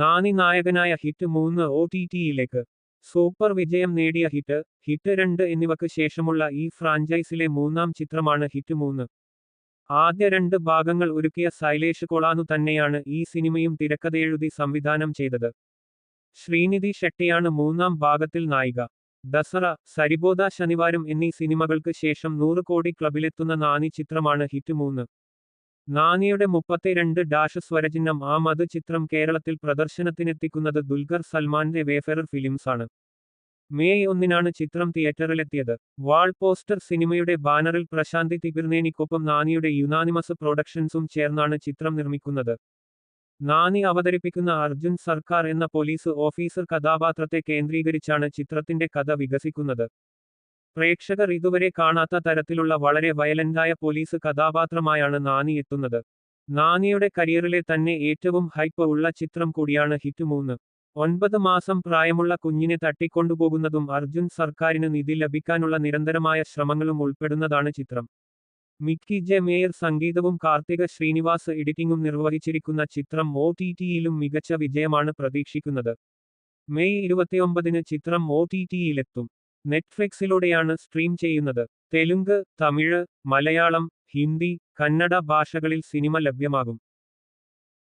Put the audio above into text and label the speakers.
Speaker 1: നാനി നായകനായ ഹിറ്റ് മൂന്ന് O T ടിയിലേക്ക്. Super വിജയം നേടിയ ഹിറ്റ് ഹിറ്റ് രണ്ട് എന്നിവക്ക് ശേഷമുള്ള ഈ ഫ്രാഞ്ചൈസിലെ മൂന്നാം ചിത്രമാണ് ഹിറ്റ് മൂന്ന്. ആദ്യ രണ്ട് ഭാഗങ്ങൾ ഒരുക്കിയ സൈലേഷ് കൊളാനു തന്നെയാണ് ഈ സിനിമയും തിരക്കഥയെഴുതി സംവിധാനം ചെയ്തത്. ശ്രീനിധി ഷെട്ടിയാണ് മൂന്നാം ഭാഗത്തിൽ നായിക. ദസറ സരിബോധ ശനിവാരം എന്നീ സിനിമകൾക്ക് ശേഷം നൂറ് കോടി ക്ലബിലെത്തുന്ന നാനി ചിത്രമാണ് ഹിറ്റ് മൂന്ന്. നാനിയുടെ മുപ്പത്തിരണ്ട് ഡാഷ് സ്വരചിഹ്നം ആ മത് ചിത്രം കേരളത്തിൽ പ്രദർശനത്തിനെത്തിക്കുന്നത് ദുൽഖർ സൽമാന്റെ വേഫെറർ ഫിലിംസ് ആണ്. മേയ് ഒന്നിനാണ് ചിത്രം തിയേറ്ററിലെത്തിയത്. വാൾ പോസ്റ്റർ സിനിമയുടെ ബാനറിൽ പ്രശാന്തി തിപിർനേനിക്കൊപ്പം നാനിയുടെ യുനാനിമസ് പ്രൊഡക്ഷൻസും ചേർന്നാണ് ചിത്രം നിർമ്മിക്കുന്നത്. നാനി അവതരിപ്പിക്കുന്ന അർജുൻ സർക്കാർ എന്ന പോലീസ് ഓഫീസർ കഥാപാത്രത്തെ കേന്ദ്രീകരിച്ചാണ് ചിത്രത്തിന്റെ കഥ വികസിക്കുന്നത്. പ്രേക്ഷകർ ഇതുവരെ കാണാത്ത തരത്തിലുള്ള വളരെ വയലന്റായ പോലീസ് കഥാപാത്രമായാണ് നാനി എത്തുന്നത്. നാനിയുടെ കരിയറിലെ തന്നെ ഏറ്റവും ഹൈപ്പ് ഉള്ള ചിത്രം കൂടിയാണ് ഹിറ്റ് മൂന്ന്. ഒൻപത് മാസം പ്രായമുള്ള കുഞ്ഞിനെ തട്ടിക്കൊണ്ടുപോകുന്നതും അർജുൻ സർക്കാരിന് നിധി ലഭിക്കാനുള്ള നിരന്തരമായ ശ്രമങ്ങളും ഉൾപ്പെടുന്നതാണ് ചിത്രം. മിക്കി ജെ മേയർ സംഗീതവും കാർത്തിക ശ്രീനിവാസ് എഡിറ്റിംഗും നിർവഹിച്ചിരിക്കുന്ന ചിത്രം ഒ ടി ടിയിലും മികച്ച വിജയമാണ് പ്രതീക്ഷിക്കുന്നത്. മെയ് ഇരുപത്തിയൊമ്പതിന് ചിത്രം ഒ ടി ടിയിലെത്തും നെറ്റ്ഫ്ലിക്സിലൂടെയാണ് സ്ട്രീം ചെയ്യുന്നത്. തെലുങ്ക് തമിഴ് മലയാളം ഹിന്ദി കന്നഡ ഭാഷകളിൽ സിനിമ ലഭ്യമാകും.